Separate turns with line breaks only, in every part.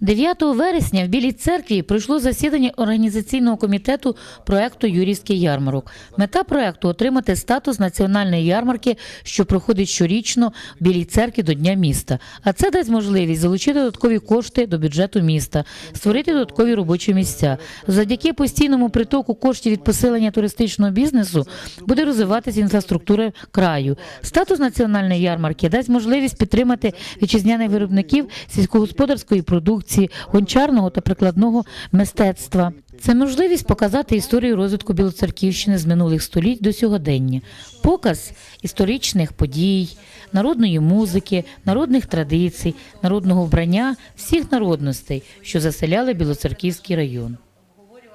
9 вересня в Білій церкві пройшло засідання організаційного комітету проекту Юрійський ярмарок. Мета проекту отримати статус національної ярмарки, що проходить щорічно в Білій церкві до Дня міста. А це дасть можливість залучити додаткові кошти до бюджету міста, створити додаткові робочі місця. Завдяки постійному притоку коштів від посилення туристичного бізнесу буде розвиватися інфраструктура краю. Статус національної ярмарки дасть можливість підтримати вітчизняних виробників сільськогосподарської продукції, гончарного та прикладного мистецтва. Це можливість показати історію розвитку Білоцерківщини з минулих століть до сьогодення, показ історичних подій, народної музики, народних традицій, народного вбрання всіх народностей, що заселяли Білоцерківський район.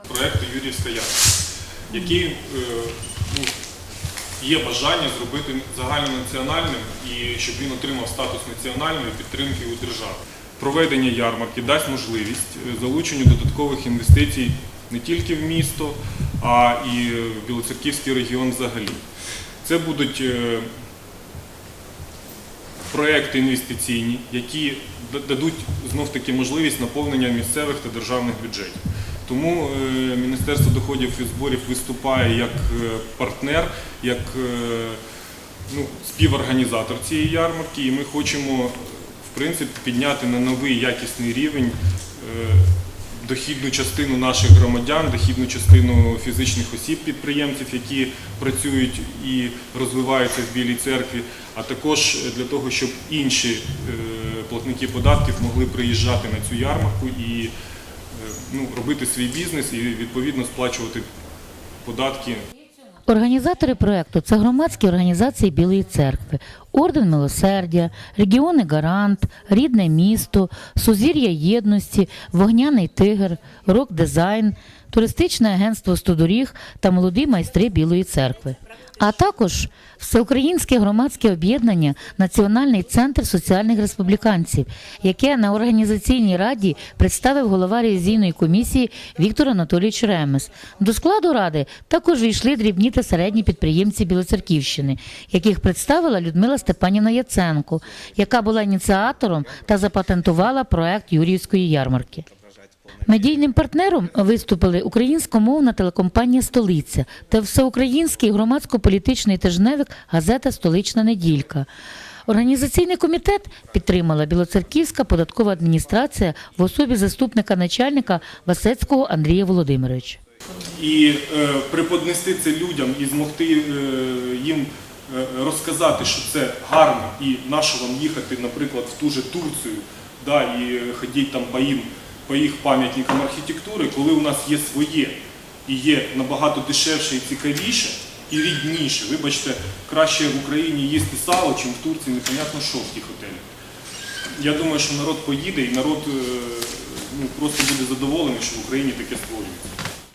проекту Юрівська ярмарка, який е, ну, є бажання зробити загальнонаціональним і щоб він отримав статус національної підтримки у державі. Проведення ярмарки дасть можливість е, залученню додаткових інвестицій не тільки в місто, а і в Білоцерківський регіон взагалі. Це будуть е, проекти інвестиційні, які дадуть знов таки можливість наповнення місцевих та державних бюджетів. Тому е, Міністерство доходів і зборів виступає як партнер, як ну, співорганізатор цієї ярмарки, і ми хочемо в принципі підняти на новий якісний рівень е, дохідну частину наших громадян, дохідну частину фізичних осіб підприємців, які працюють і розвиваються в Білій церкві, а також для того, щоб інші е, платники податків могли приїжджати на цю ярмарку і е, ну, робити свій бізнес і відповідно сплачувати податки
Організатори проекту це громадські організації Білої церкви, Орден Милосердя, Регіони Гарант, Рідне місто, Сузір'я Єдності, Вогняний Тигр, Рок Дизайн, Туристичне агентство Стодоріг та молоді майстри Білої церкви. А також Всеукраїнське громадське об'єднання Національний центр соціальних республіканців, яке на організаційній раді представив голова ревізійної комісії Віктор Анатолійович Ремес. До складу ради також війшли дрібні та середні підприємці Білоцерківщини, яких представила Людмила Степанівна Яценко, яка була ініціатором та запатентувала проект Юріївської ярмарки. Медійним партнером виступили українськомовна телекомпанія Столиця та всеукраїнський громадсько-політичний тижневик газета Столична неділька. Організаційний комітет підтримала Білоцерківська податкова адміністрація в особі заступника начальника Васецького Андрія Володимировича.
і е, преподнести це людям і змогти е, їм е, розказати, що це гарно, і нащо вам їхати, наприклад, в ту же Турцію, да, і ходіть там по їм, по їх пам'ятникам архітектури, коли у нас є своє і є набагато дешевше і цікавіше. І рідніше. Вибачте, краще в Україні їсти сало, чим в Турції непонятно що в тих готелях. Я думаю, що народ поїде і народ е, ну, просто буде задоволений, що в Україні таке створюється.